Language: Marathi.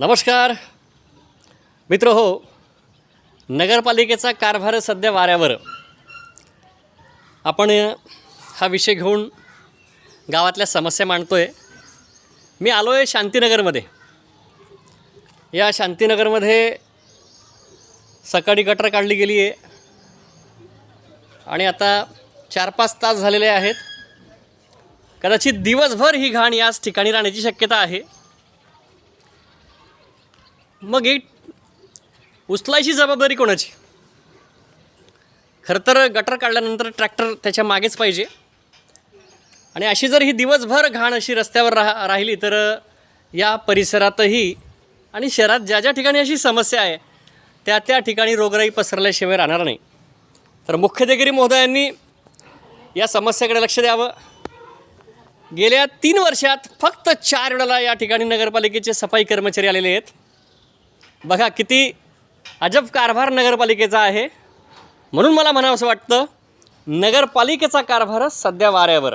नमस्कार. मित्र हो नगरपालिकेचा कारभार सध्या वाऱ्यावर. आपण हा विषय घेऊन गावातल्या समस्या मांडतो आहे मी आलो आहे शांतीनगरमध्ये. या शांतीनगरमध्ये सकाळी गटर काढली गेली आहे आणि आता चार पाच तास झालेले आहेत. कदाचित दिवसभर ही घाण याच ठिकाणी राहण्याची शक्यता आहे. मग ही उचलायची जबाबदारी कोणाची? खरं तर गटर काढल्यानंतर ट्रॅक्टर त्याच्या मागेच पाहिजे. आणि अशी जर ही दिवसभर घाण अशी रस्त्यावर राह राहिली तर या परिसरातही आणि शहरात ज्या ज्या ठिकाणी अशी समस्या आहे त्या त्या ठिकाणी रोगराई पसरल्याशिवाय राहणार नाही. तर मुख्याधिकारी महोदयांनी या समस्येकडे लक्ष द्यावं. गेल्या तीन वर्षात फक्त चार वेळेला या ठिकाणी नगरपालिकेचे सफाई कर्मचारी आलेले आहेत. बघा किती अजब कारभार नगरपालिकेचा आहे. म्हणून मला म्हणावं असं वाटतं नगरपालिकेचा कारभार सध्या वाऱ्यावर.